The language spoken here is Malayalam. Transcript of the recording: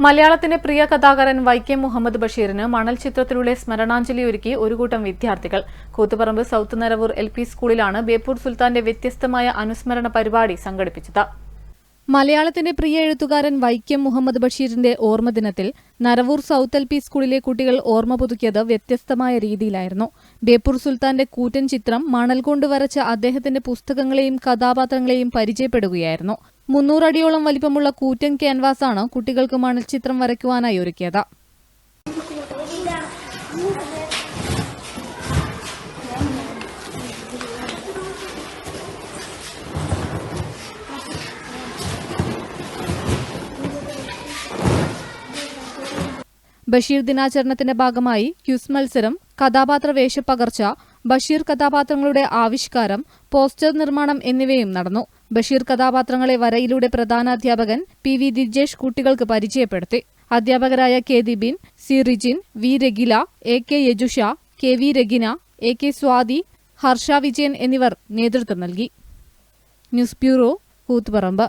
മലയാളത്തിന്റെ പ്രിയ കഥാകാരൻ വൈക്കം മുഹമ്മദ് ബഷീറിന് മണൽ ചിത്രത്തിലൂടെ സ്മരണാഞ്ജലി ഒരുക്കി ഒരു കൂട്ടം വിദ്യാർത്ഥികൾ. Koothuparamba south Naravoor L P സ്കൂളിലാണ് ബേപ്പൂർ സുൽത്താന്റെ വ്യത്യസ്തമായ അനുസ്മരണ പരിപാടി സംഘടിപ്പിച്ചത്. മലയാളത്തിന്റെ പ്രിയ എഴുത്തുകാരൻ വൈക്കം മുഹമ്മദ് ബഷീറിന്റെ ഓർമ്മദിനത്തിൽ നരവൂർ സൌത്ത് എൽ പി സ്കൂളിലെ കുട്ടികൾ ഓർമ്മ പുതുക്കിയത് വ്യത്യസ്തമായ രീതിയിലായിരുന്നു. ബേപ്പൂർ സുൽത്താന്റെ കൂറ്റൻ ചിത്രം മണൽ കൊണ്ട് വരച്ച അദ്ദേഹത്തിന്റെ പുസ്തകങ്ങളെയും കഥാപാത്രങ്ങളെയും പരിചയപ്പെടുകയായിരുന്നു. മുന്നൂറടിയോളം വലിപ്പമുള്ള കൂറ്റൻ ക്യാൻവാസാണ് കുട്ടികൾക്ക് മണൽ ചിത്രം വരയ്ക്കുവാനായി ഒരുക്കിയത്. ബഷീർ ദിനാചരണത്തിന്റെ ഭാഗമായി ക്യൂസ് മത്സരം കഥാപാത്ര വേഷപ്പകർച്ച ബഷീർ കഥാപാത്രങ്ങളുടെ ആവിഷ്കാരം പോസ്റ്റർ നിർമ്മാണം എന്നിവയും നടന്നു. ബഷീർ കഥാപാത്രങ്ങളെ വരയിലൂടെ പ്രധാനാധ്യാപകൻ പി വി ദിജേഷ് കുട്ടികൾക്ക് പരിചയപ്പെടുത്തി. അധ്യാപകരായ K Dibin C Rijin V Ragila A K Yajusha K V Ragina A K Swathi Harsha Vijayan എന്നിവർ നേതൃത്വം നൽകി. News bureau Koothuparamba.